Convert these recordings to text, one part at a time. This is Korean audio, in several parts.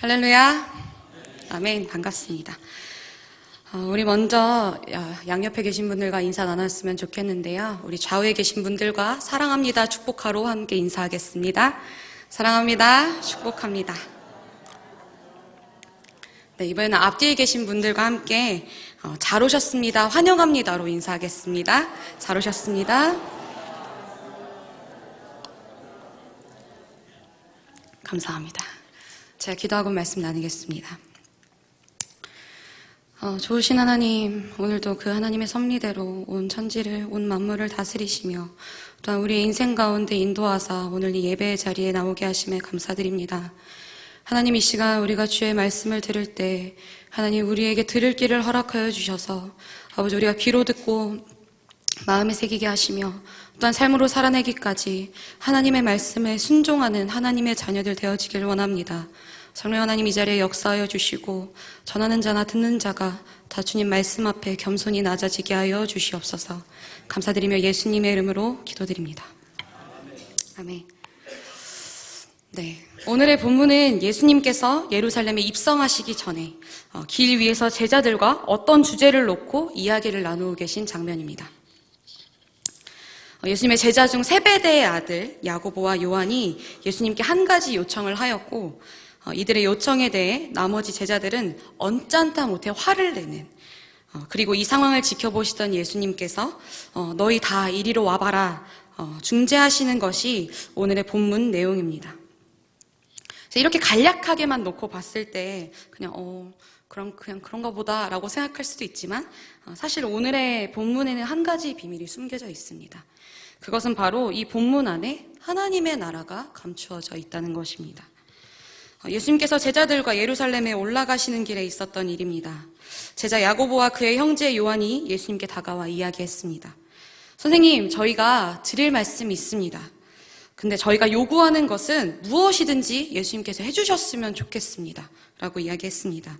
할렐루야. 아멘. 반갑습니다. 어, 우리 먼저 야, 양옆에 계신 분들과 인사 나눴으면 좋겠는데요. 우리 좌우에 계신 분들과 사랑합니다. 축복하러 함께 인사하겠습니다. 사랑합니다. 축복합니다. 네, 이번에는 앞뒤에 계신 분들과 함께 어, 잘 오셨습니다. 환영합니다로 인사하겠습니다. 잘 오셨습니다. 감사합니다. 제가 기도하고 말씀 나누겠습니다. 어, 좋으신 하나님, 오늘도 그 하나님의 섭리대로 온 천지를, 온 만물을 다스리시며, 또한 우리의 인생 가운데 인도하사 오늘 이 예배의 자리에 나오게 하심에 감사드립니다. 하나님 이 시간 우리가 주의 말씀을 들을 때, 하나님 우리에게 들을 길을 허락하여 주셔서, 아버지 우리가 귀로 듣고 마음에 새기게 하시며, 또한 삶으로 살아내기까지 하나님의 말씀에 순종하는 하나님의 자녀들 되어지길 원합니다. 성령 하나님 이 자리에 역사하여 주시고 전하는 자나 듣는 자가 다 주님 말씀 앞에 겸손히 낮아지게 하여 주시옵소서. 감사드리며 예수님의 이름으로 기도드립니다. 아멘. 네. 오늘의 본문은 예수님께서 예루살렘에 입성하시기 전에 어, 길 위에서 제자들과 어떤 주제를 놓고 이야기를 나누고 계신 장면입니다. 어, 예수님의 제자 중 세베대의 아들 야고보와 요한이 예수님께 한 가지 요청을 하였고 어, 이들의 요청에 대해 나머지 제자들은 언짢다 못해 화를 내는 어, 그리고 이 상황을 지켜보시던 예수님께서 너희 다 이리로 와봐라 중재하시는 것이 오늘의 본문 내용입니다. 이렇게 간략하게만 놓고 봤을 때 그냥 어 그럼 그냥 그런가 보다라고 생각할 수도 있지만 사실 오늘의 본문에는 한 가지 비밀이 숨겨져 있습니다. 그것은 바로 이 본문 안에 하나님의 나라가 감추어져 있다는 것입니다. 예수님께서 제자들과 예루살렘에 올라가시는 길에 있었던 일입니다. 제자 야고보와 그의 형제 요한이 예수님께 다가와 이야기했습니다. 선생님, 저희가 드릴 말씀이 있습니다. 근데 저희가 요구하는 것은 무엇이든지 예수님께서 해주셨으면 좋겠습니다. 라고 이야기했습니다.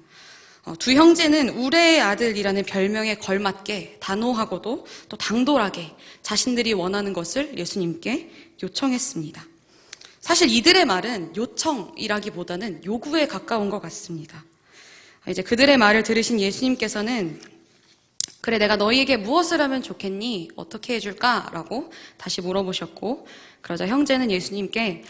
어, 두 형제는 우레의 아들이라는 별명에 걸맞게 단호하고도 또 당돌하게 자신들이 원하는 것을 예수님께 요청했습니다. 사실 이들의 말은 요청이라기보다는 요구에 가까운 것 같습니다. 이제 그들의 말을 들으신 예수님께서는 그래, 내가 너희에게 무엇을 하면 좋겠니? 어떻게 해줄까? 라고 다시 물어보셨고, 그러자 형제는 예수님께,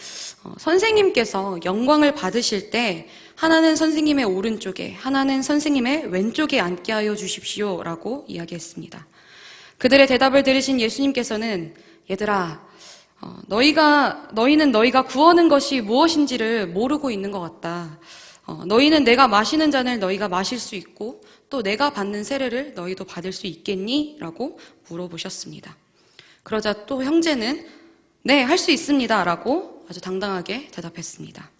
어, 선생님께서 영광을 받으실 때, 하나는 선생님의 오른쪽에, 하나는 선생님의 왼쪽에 앉게 하여 주십시오. 라고 이야기했습니다. 그들의 대답을 들으신 예수님께서는, 얘들아, 어, 너희가, 너희는 너희가 구하는 것이 무엇인지를 모르고 있는 것 같다. 어, 너희는 내가 마시는 잔을 너희가 마실 수 있고, 또 내가 받는 세례를 너희도 받을 수 있겠니? 라고 물어보셨습니다. 그러자 또 형제는 네, 할 수 있습니다. 라고 아주 당당하게 대답했습니다.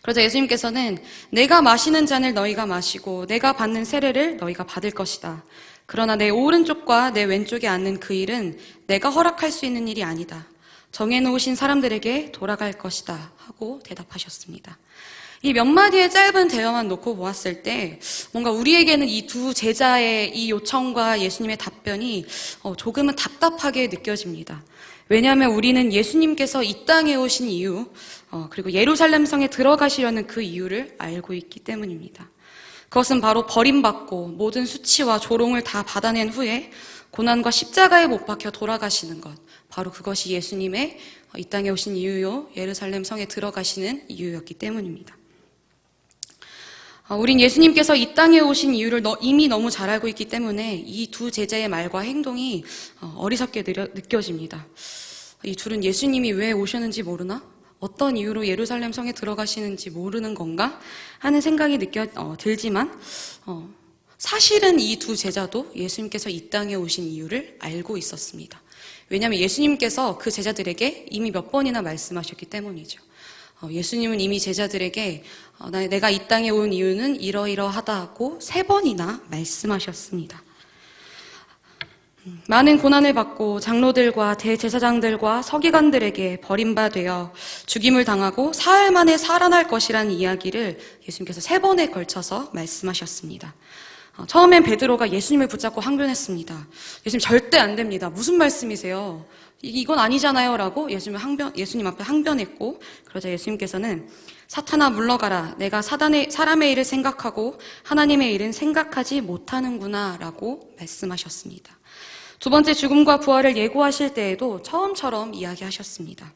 그러자 예수님께서는 내가 마시는 잔을 너희가 마시고 내가 받는 세례를 너희가 받을 것이다. 그러나 내 오른쪽과 내 왼쪽에 앉는 그 일은 내가 허락할 수 있는 일이 아니다. 정해놓으신 사람들에게 돌아갈 것이다. 하고 대답하셨습니다. 이 몇 마디의 짧은 대화만 놓고 보았을 때 뭔가 우리에게는 이 두 제자의 이 요청과 예수님의 답변이 어, 조금은 답답하게 느껴집니다. 왜냐하면 우리는 예수님께서 이 땅에 오신 이유, 어, 그리고 예루살렘 성에 들어가시려는 그 이유를 알고 있기 때문입니다. 그것은 바로 버림받고 모든 수치와 조롱을 다 받아낸 후에 고난과 십자가에 못 박혀 돌아가시는 것. 바로 그것이 예수님의 이 땅에 오신 이유요, 예루살렘 성에 들어가시는 이유였기 때문입니다. 어, 우린 예수님께서 이 땅에 오신 이유를 이미 너무 잘 알고 있기 때문에 이 두 제자의 말과 행동이 어, 어리석게 느껴집니다. 이 둘은 예수님이 왜 오셨는지 모르나? 어떤 이유로 예루살렘 성에 들어가시는지 모르는 건가? 하는 생각이 느껴 어, 들지만 어, 사실은 이 두 제자도 예수님께서 이 땅에 오신 이유를 알고 있었습니다. 왜냐하면 예수님께서 그 제자들에게 이미 몇 번이나 말씀하셨기 때문이죠. 어, 예수님은 이미 제자들에게 어, 내가 이 땅에 온 이유는 이러이러하다고 세 번이나 말씀하셨습니다. 음, 많은 고난을 받고 장로들과 대제사장들과 서기관들에게 버림받되어 죽임을 당하고 사흘 만에 살아날 것이라는 이야기를 예수님께서 세 번에 걸쳐서 말씀하셨습니다. 어, 처음엔 베드로가 예수님을 붙잡고 항변했습니다. 예수님 절대 안 됩니다. 무슨 말씀이세요? 이- 이건 아니잖아요. 라고 예수님, 항변, 예수님 앞에 항변했고, 그러자 예수님께서는 사탄아 물러가라. 내가 사단의, 사람의 일을 생각하고 하나님의 일은 생각하지 못하는구나. 라고 말씀하셨습니다. 두 번째 죽음과 부활을 예고하실 때에도 처음처럼 이야기하셨습니다.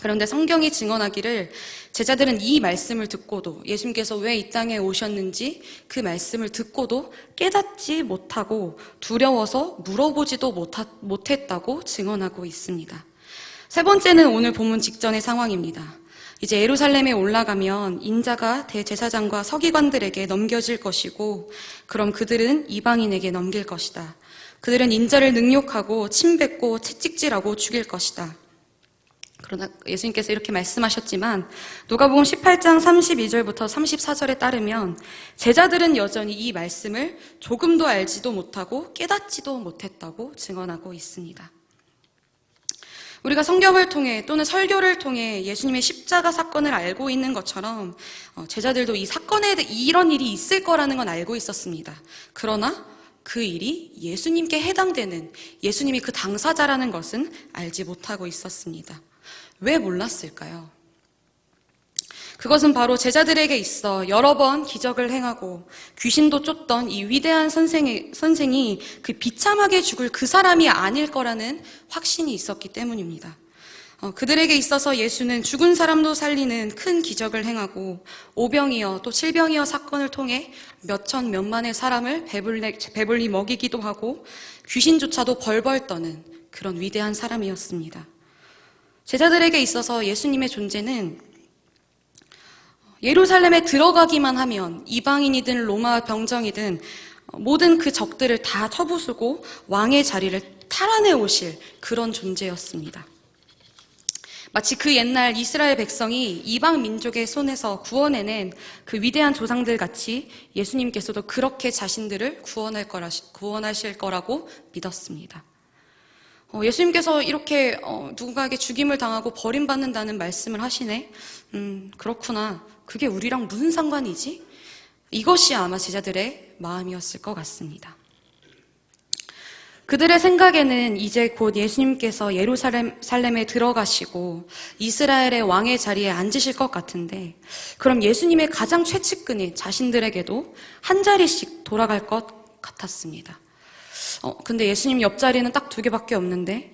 그런데 성경이 증언하기를 제자들은 이 말씀을 듣고도 예수님께서 왜 이 땅에 오셨는지 그 말씀을 듣고도 깨닫지 못하고 두려워서 물어보지도 못했다고 증언하고 있습니다. 세 번째는 오늘 본문 직전의 상황입니다. 이제 예루살렘에 올라가면 인자가 대제사장과 서기관들에게 넘겨질 것이고 그럼 그들은 이방인에게 넘길 것이다. 그들은 인자를 능욕하고 침뱉고 채찍질하고 죽일 것이다. 그러나 예수님께서 이렇게 말씀하셨지만 누가복음 18장 32절부터 34절에 따르면 제자들은 여전히 이 말씀을 조금도 알지도 못하고 깨닫지도 못했다고 증언하고 있습니다. 우리가 성경을 통해 또는 설교를 통해 예수님의 십자가 사건을 알고 있는 것처럼 어, 제자들도 이 사건에 대해 이런 일이 있을 거라는 건 알고 있었습니다. 그러나 그 일이 예수님께 해당되는 예수님이 그 당사자라는 것은 알지 못하고 있었습니다. 왜 몰랐을까요? 그것은 바로 제자들에게 있어 여러 번 기적을 행하고 귀신도 쫓던 이 위대한 선생이, 선생이 그 비참하게 죽을 그 사람이 아닐 거라는 확신이 있었기 때문입니다. 어, 그들에게 있어서 예수는 죽은 사람도 살리는 큰 기적을 행하고 오병이어 또 칠병이어 사건을 통해 몇천 몇만의 사람을 배불리, 배불리 먹이기도 하고 귀신조차도 벌벌 떠는 그런 위대한 사람이었습니다. 제자들에게 있어서 예수님의 존재는 예루살렘에 들어가기만 하면 이방인이든 로마 병정이든 모든 그 적들을 다 쳐부수고 왕의 자리를 탈환해 오실 그런 존재였습니다. 마치 그 옛날 이스라엘 백성이 이방 민족의 손에서 구원해낸 그 위대한 조상들 같이 예수님께서도 그렇게 자신들을 구원할 거라, 구원하실 거라고 믿었습니다. 어, 예수님께서 이렇게 어, 누군가에게 죽임을 당하고 버림받는다는 말씀을 하시네. 음, 그렇구나. 그게 우리랑 무슨 상관이지? 이것이 아마 제자들의 마음이었을 것 같습니다. 그들의 생각에는 이제 곧 예수님께서 예루살렘에 들어가시고 이스라엘의 왕의 자리에 앉으실 것 같은데 그럼 예수님의 가장 최측근인 자신들에게도 한 자리씩 돌아갈 것 같았습니다. 어, 근데 예수님 옆자리는 딱 두 개밖에 없는데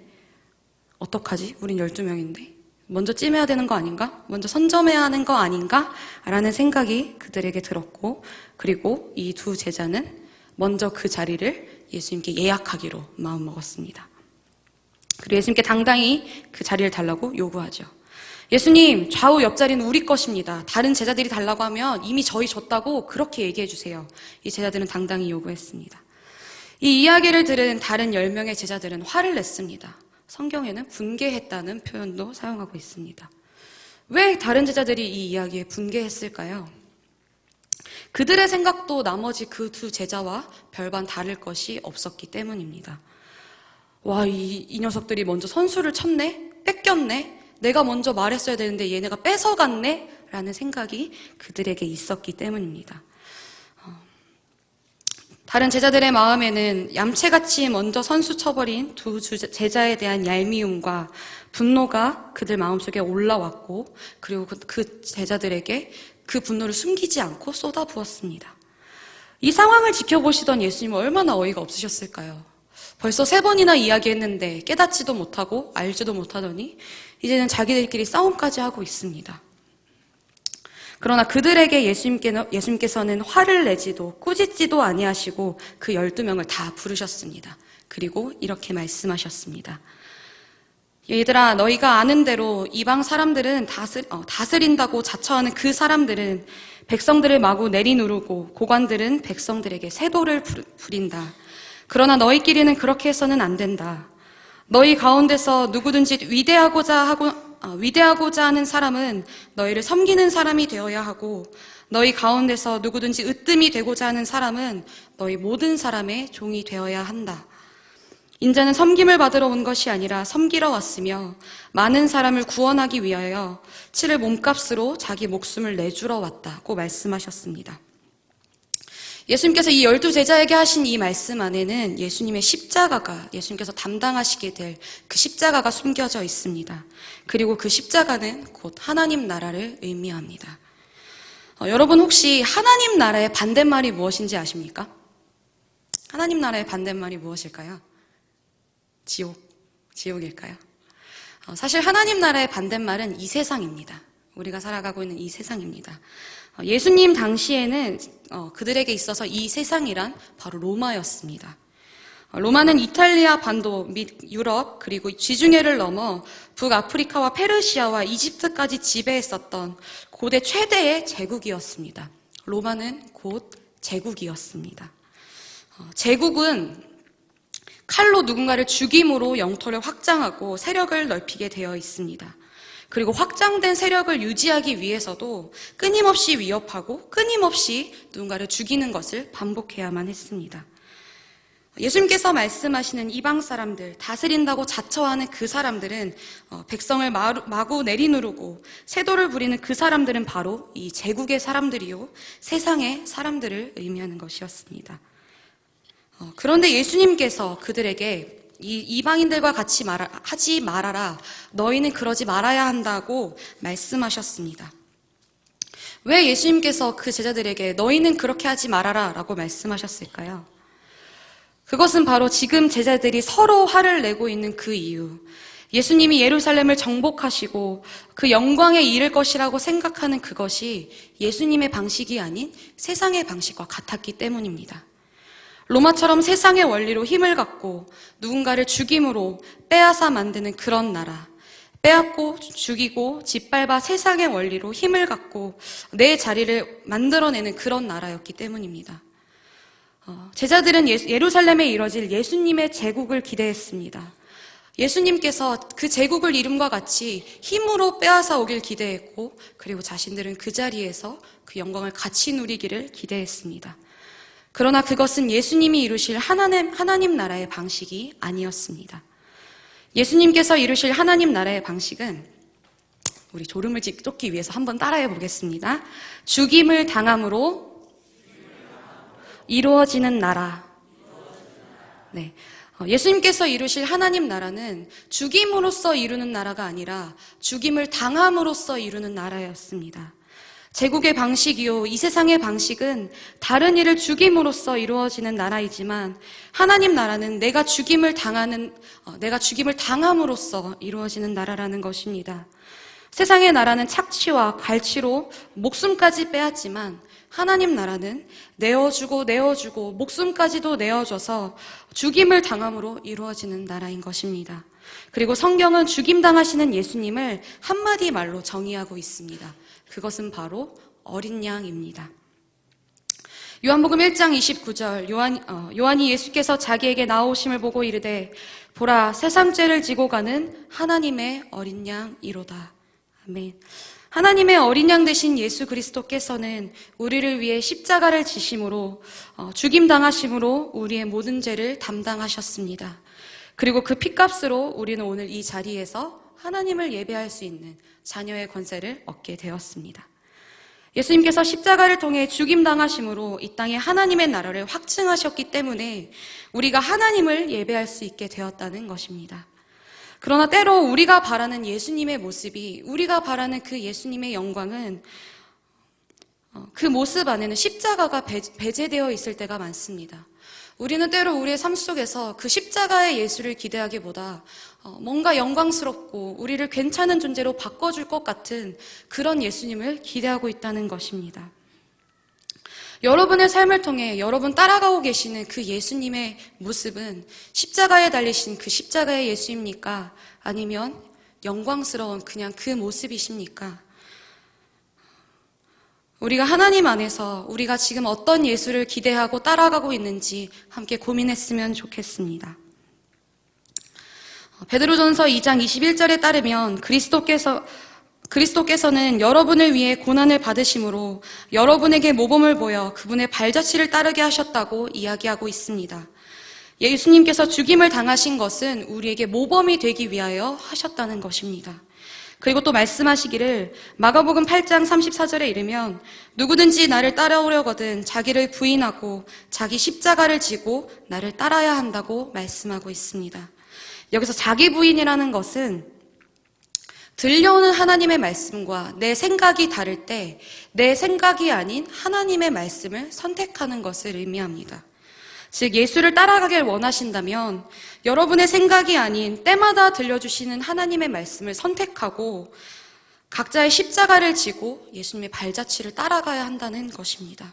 어떡하지? 우린 12명인데. 먼저 찜해야 되는 거 아닌가? 먼저 선점해야 하는 거 아닌가? 라는 생각이 그들에게 들었고 그리고 이 두 제자는 먼저 그 자리를 예수님께 예약하기로 마음먹었습니다. 그리고 예수님께 당당히 그 자리를 달라고 요구하죠. 예수님, 좌우 옆자리는 우리 것입니다. 다른 제자들이 달라고 하면 이미 저희 줬다고 그렇게 얘기해 주세요. 이 제자들은 당당히 요구했습니다. 이 이야기를 들은 다른 10명의 제자들은 화를 냈습니다. 성경에는 분개했다는 표현도 사용하고 있습니다. 왜 다른 제자들이 이 이야기에 분개했을까요? 그들의 생각도 나머지 그 두 제자와 별반 다를 것이 없었기 때문입니다. 와, 이, 이 녀석들이 먼저 선수를 쳤네? 뺏겼네? 내가 먼저 말했어야 되는데 얘네가 뺏어갔네? 라는 생각이 그들에게 있었기 때문입니다. 다른 제자들의 마음에는 얌체같이 먼저 선수 쳐버린 두 제자에 대한 얄미움과 분노가 그들 마음속에 올라왔고 그리고 그, 그 제자들에게 그 분노를 숨기지 않고 쏟아부었습니다. 이 상황을 지켜보시던 예수님은 얼마나 어이가 없으셨을까요? 벌써 세 번이나 이야기했는데 깨닫지도 못하고 알지도 못하더니 이제는 자기들끼리 싸움까지 하고 있습니다. 그러나 그들에게 예수님께서는 화를 내지도 꾸짖지도 아니하시고 그 열두 명을 다 부르셨습니다. 그리고 이렇게 말씀하셨습니다. 얘들아, 너희가 아는 대로 이방 사람들은 다스, 어, 다스린다고 자처하는 그 사람들은 백성들을 마구 내리누르고 고관들은 백성들에게 세도를 부린다. 그러나 너희끼리는 그렇게 해서는 안 된다. 너희 가운데서 누구든지 위대하고자 하고 아, 위대하고자 하는 사람은 너희를 섬기는 사람이 되어야 하고 너희 가운데서 누구든지 으뜸이 되고자 하는 사람은 너희 모든 사람의 종이 되어야 한다. 인자는 섬김을 받으러 온 것이 아니라 섬기러 왔으며 많은 사람을 구원하기 위하여 치를 몸값으로 자기 목숨을 내주러 왔다고 말씀하셨습니다. 예수님께서 이 열두 제자에게 하신 이 말씀 안에는 예수님의 십자가가 예수님께서 담당하시게 될 그 십자가가 숨겨져 있습니다. 그리고 그 십자가는 곧 하나님 나라를 의미합니다. 어, 여러분 혹시 하나님 나라의 반대말이 무엇인지 아십니까? 하나님 나라의 반대말이 무엇일까요? 지옥, 지옥일까요? 어, 사실 하나님 나라의 반대말은 이 세상입니다. 우리가 살아가고 있는 이 세상입니다. 어, 예수님 당시에는 어, 그들에게 있어서 이 세상이란 바로 로마였습니다. 어, 로마는 이탈리아 반도 및 유럽 그리고 지중해를 넘어 북아프리카와 페르시아와 이집트까지 지배했었던 고대 최대의 제국이었습니다. 로마는 곧 제국이었습니다. 어, 제국은 칼로 누군가를 죽임으로 영토를 확장하고 세력을 넓히게 되어 있습니다. 그리고 확장된 세력을 유지하기 위해서도 끊임없이 위협하고 끊임없이 누군가를 죽이는 것을 반복해야만 했습니다. 예수님께서 말씀하시는 이방 사람들, 다스린다고 자처하는 그 사람들은 어, 백성을 마구 내리누르고 세도를 부리는 그 사람들은 바로 이 제국의 사람들이요, 세상의 사람들을 의미하는 것이었습니다. 어, 그런데 예수님께서 그들에게 이 이방인들과 같이 말하, 하지 말아라. 너희는 그러지 말아야 한다고 말씀하셨습니다. 왜 예수님께서 그 제자들에게 너희는 그렇게 하지 말아라 라고 말씀하셨을까요? 그것은 바로 지금 제자들이 서로 화를 내고 있는 그 이유. 예수님이 예루살렘을 정복하시고 그 영광에 이를 것이라고 생각하는 그것이 예수님의 방식이 아닌 세상의 방식과 같았기 때문입니다. 로마처럼 세상의 원리로 힘을 갖고 누군가를 죽임으로 빼앗아 만드는 그런 나라. 빼앗고 죽이고 짓밟아 세상의 원리로 힘을 갖고 내 자리를 만들어내는 그런 나라였기 때문입니다. 어, 제자들은 예- 예루살렘에 이뤄질 예수님의 제국을 기대했습니다. 예수님께서 그 제국을 이름과 같이 힘으로 빼앗아 오길 기대했고, 그리고 자신들은 그 자리에서 그 영광을 같이 누리기를 기대했습니다. 그러나 그것은 예수님이 이루실 하나님, 하나님 나라의 방식이 아니었습니다. 예수님께서 이루실 하나님 나라의 방식은 우리 졸음을 쫓기 위해서 한번 따라해 보겠습니다. 죽임을 당함으로 이루어지는 나라. 네. 어, 예수님께서 이루실 하나님 나라는 죽임으로써 이루는 나라가 아니라 죽임을 당함으로써 이루는 나라였습니다. 제국의 방식이요, 이 세상의 방식은 다른 일을 죽임으로써 이루어지는 나라이지만 하나님 나라는 내가 죽임을 당하는, 어, 내가 죽임을 당함으로써 이루어지는 나라라는 것입니다. 세상의 나라는 착취와 갈취로 목숨까지 빼앗지만 하나님 나라는 내어주고 내어주고 목숨까지도 내어줘서 죽임을 당함으로 이루어지는 나라인 것입니다. 그리고 성경은 죽임 당하시는 예수님을 한마디 말로 정의하고 있습니다. 그것은 바로 어린 양입니다. 요한복음 1장 29절 요한, 어, 요한이 예수께서 자기에게 나오심을 보고 이르되 보라 세상 죄를 지고 가는 하나님의 어린 양이로다. 아멘. 하나님의 어린 양 되신 예수 그리스도께서는 우리를 위해 십자가를 지심으로 어, 죽임 당하심으로 우리의 모든 죄를 담당하셨습니다. 그리고 그 피값으로 우리는 오늘 이 자리에서 하나님을 예배할 수 있는 자녀의 권세를 얻게 되었습니다. 예수님께서 십자가를 통해 죽임 당하심으로 이 땅에 하나님의 나라를 확증하셨기 때문에 우리가 하나님을 예배할 수 있게 되었다는 것입니다. 그러나 때로 우리가 바라는 예수님의 모습이 우리가 바라는 그 예수님의 영광은 어, 그 모습 안에는 십자가가 배- 배제되어 있을 때가 많습니다. 우리는 때로 우리의 삶 속에서 그 십자가의 예수를 기대하기보다 어, 뭔가 영광스럽고 우리를 괜찮은 존재로 바꿔줄 것 같은 그런 예수님을 기대하고 있다는 것입니다. 여러분의 삶을 통해 여러분 따라가고 계시는 그 예수님의 모습은 십자가에 달리신 그 십자가의 예수입니까? 아니면 영광스러운 그냥 그 모습이십니까? 우리가 하나님 안에서 우리가 지금 어떤 예수를 기대하고 따라가고 있는지 함께 고민했으면 좋겠습니다. 베드로전서 2장 21절에 따르면 그리스도께서 그리스도께서는 여러분을 위해 고난을 받으심으로 여러분에게 모범을 보여 그분의 발자취를 따르게 하셨다고 이야기하고 있습니다. 예수님께서 죽임을 당하신 것은 우리에게 모범이 되기 위하여 하셨다는 것입니다. 그리고 또 말씀하시기를 마가복음 8장 34절에 이르면 누구든지 나를 따라오려거든 자기를 부인하고 자기 십자가를 지고 나를 따라야 한다고 말씀하고 있습니다. 여기서 자기 부인이라는 것은 들려오는 하나님의 말씀과 내 생각이 다를 때 내 생각이 아닌 하나님의 말씀을 선택하는 것을 의미합니다. 즉, 예수를 따라가길 원하신다면 여러분의 생각이 아닌 때마다 들려주시는 하나님의 말씀을 선택하고 각자의 십자가를 지고 예수님의 발자취를 따라가야 한다는 것입니다.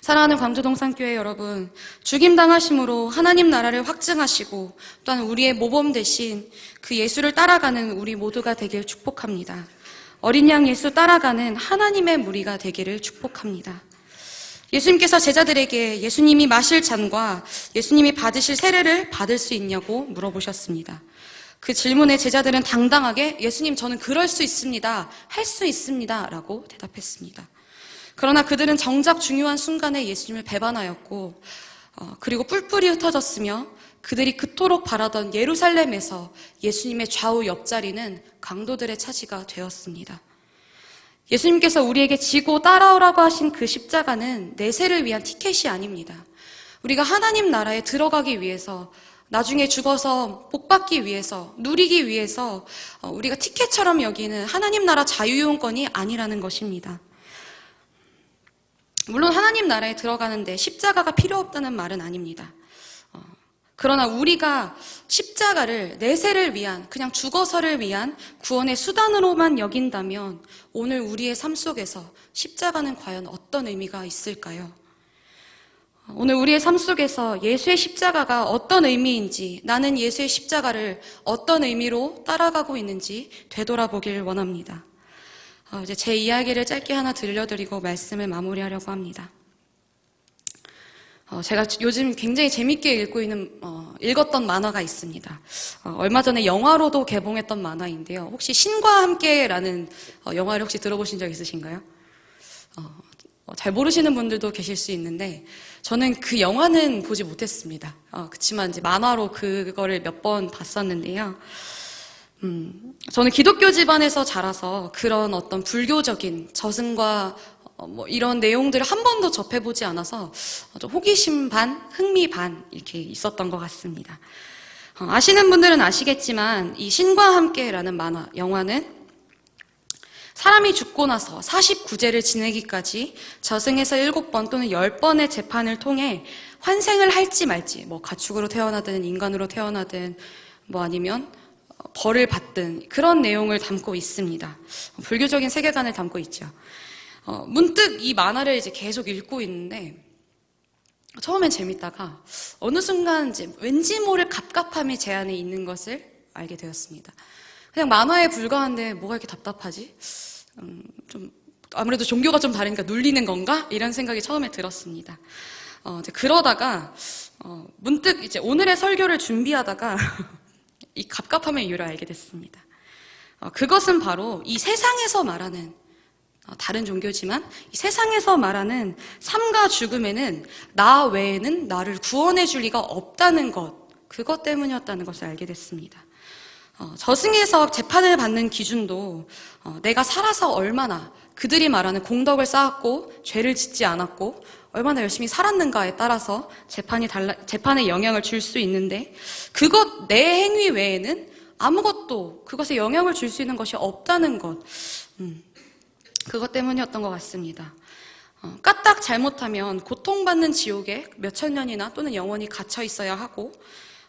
사랑하는 광주동산교회 여러분, 죽임당하심으로 하나님 나라를 확증하시고 또한 우리의 모범 대신 그 예수를 따라가는 우리 모두가 되길 축복합니다. 어린 양 예수 따라가는 하나님의 무리가 되기를 축복합니다. 예수님께서 제자들에게 예수님이 마실 잔과 예수님이 받으실 세례를 받을 수 있냐고 물어보셨습니다. 그 질문에 제자들은 당당하게 예수님 저는 그럴 수 있습니다. 할 수 있습니다. 라고 대답했습니다. 그러나 그들은 정작 중요한 순간에 예수님을 배반하였고 어, 그리고 뿔뿔이 흩어졌으며 그들이 그토록 바라던 예루살렘에서 예수님의 좌우 옆자리는 강도들의 차지가 되었습니다. 예수님께서 우리에게 지고 따라오라고 하신 그 십자가는 내세를 위한 티켓이 아닙니다. 우리가 하나님 나라에 들어가기 위해서 나중에 죽어서 복 받기 위해서 누리기 위해서 어, 우리가 티켓처럼 여기는 하나님 나라 자유용권이 아니라는 것입니다. 물론 하나님 나라에 들어가는데 십자가가 필요 없다는 말은 아닙니다. 어, 그러나 우리가 십자가를 내세를 위한 그냥 죽어서를 위한 구원의 수단으로만 여긴다면 오늘 우리의 삶 속에서 십자가는 과연 어떤 의미가 있을까요? 오늘 우리의 삶 속에서 예수의 십자가가 어떤 의미인지 나는 예수의 십자가를 어떤 의미로 따라가고 있는지 되돌아보길 원합니다. 어, 이제 제 이야기를 짧게 하나 들려드리고 말씀을 마무리하려고 합니다. 어, 제가 요즘 굉장히 재밌게 읽고 있는 어, 읽었던 만화가 있습니다. 어, 얼마 전에 영화로도 개봉했던 만화인데요. 혹시 신과 함께라는 어, 영화를 혹시 들어보신 적 있으신가요? 어, 어, 잘 모르시는 분들도 계실 수 있는데 저는 그 영화는 보지 못했습니다. 그렇지만 이제 만화로 그거를 몇 번 봤었는데요. 음, 저는 기독교 집안에서 자라서 그런 어떤 불교적인 저승과 어, 뭐 이런 내용들을 한 번도 접해보지 않아서 좀 호기심 반, 흥미 반 이렇게 있었던 것 같습니다. 어, 아시는 분들은 아시겠지만 이 신과 함께라는 만화, 영화는 사람이 죽고 나서 49제를 지내기까지 저승에서 7번 또는 10번의 재판을 통해 환생을 할지 말지, 뭐 가축으로 태어나든 인간으로 태어나든 뭐 아니면 벌을 받든 그런 내용을 담고 있습니다. 불교적인 세계관을 담고 있죠. 어, 문득 이 만화를 이제 계속 읽고 있는데 처음엔 재밌다가 어느 순간 이제 왠지 모를 갑갑함이 제 안에 있는 것을 알게 되었습니다. 그냥 만화에 불과한데 뭐가 이렇게 답답하지? 음, 좀 아무래도 종교가 좀 다르니까 눌리는 건가? 이런 생각이 처음에 들었습니다. 어, 그러다가 어, 문득 이제 오늘의 설교를 준비하다가 이 갑갑함의 이유를 알게 됐습니다. 어, 그것은 바로 이 세상에서 말하는 어, 다른 종교지만 이 세상에서 말하는 삶과 죽음에는 나 외에는 나를 구원해 줄 리가 없다는 것 그것 때문이었다는 것을 알게 됐습니다. 어, 저승에서 재판을 받는 기준도 내가 살아서 얼마나 그들이 말하는 공덕을 쌓았고 죄를 짓지 않았고 얼마나 열심히 살았는가에 따라서 재판이 달라, 재판에 영향을 줄 수 있는데 그것 내 행위 외에는 아무것도 그것에 영향을 줄 수 있는 것이 없다는 것. 음, 그것 때문이었던 것 같습니다. 어, 까딱 잘못하면 고통받는 지옥에 몇천 년이나 또는 영원히 갇혀 있어야 하고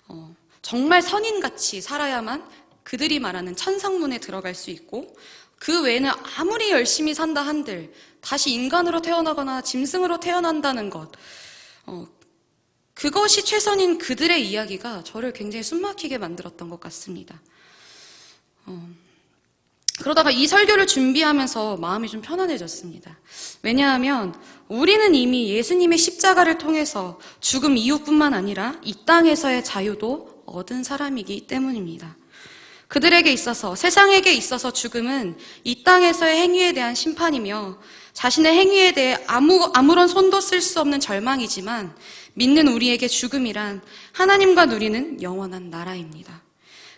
어, 정말 선인같이 살아야만 그들이 말하는 천상문에 들어갈 수 있고 그 외에는 아무리 열심히 산다 한들 다시 인간으로 태어나거나 짐승으로 태어난다는 것, 어, 그것이 최선인 그들의 이야기가 저를 굉장히 숨막히게 만들었던 것 같습니다. 어, 그러다가 이 설교를 준비하면서 마음이 좀 편안해졌습니다. 왜냐하면 우리는 이미 예수님의 십자가를 통해서 죽음 이후뿐만 아니라 이 땅에서의 자유도 얻은 사람이기 때문입니다. 그들에게 있어서 세상에게 있어서 죽음은 이 땅에서의 행위에 대한 심판이며 자신의 행위에 대해 아무, 아무런 손도 쓸 수 없는 절망이지만 믿는 우리에게 죽음이란 하나님과 누리는 영원한 나라입니다.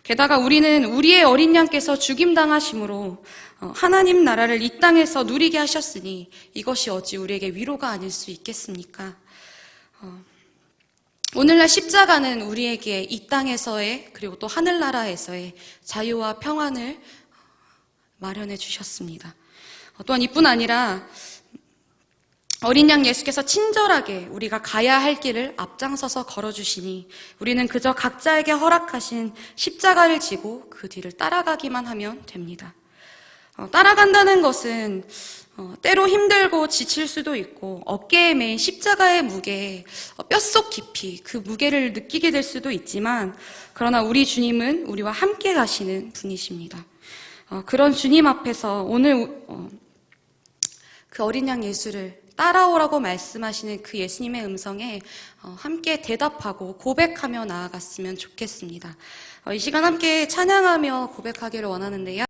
게다가 우리는 우리의 어린 양께서 죽임당하심으로 어, 하나님 나라를 이 땅에서 누리게 하셨으니 이것이 어찌 우리에게 위로가 아닐 수 있겠습니까? 어, 오늘날 십자가는 우리에게 이 땅에서의 그리고 또 하늘나라에서의 자유와 평안을 마련해 주셨습니다. 어, 또한 이뿐 아니라 어린 양 예수께서 친절하게 우리가 가야 할 길을 앞장서서 걸어주시니 우리는 그저 각자에게 허락하신 십자가를 지고 그 뒤를 따라가기만 하면 됩니다. 어, 따라간다는 것은 어, 때로 힘들고 지칠 수도 있고 어깨에 매인 십자가의 무게에 어, 뼛속 깊이 그 무게를 느끼게 될 수도 있지만 그러나 우리 주님은 우리와 함께 가시는 분이십니다. 어, 그런 주님 앞에서 오늘 어, 그 어린 양 예수를 따라오라고 말씀하시는 그 예수님의 음성에 어, 함께 대답하고 고백하며 나아갔으면 좋겠습니다. 어, 이 시간 함께 찬양하며 고백하기를 원하는데요.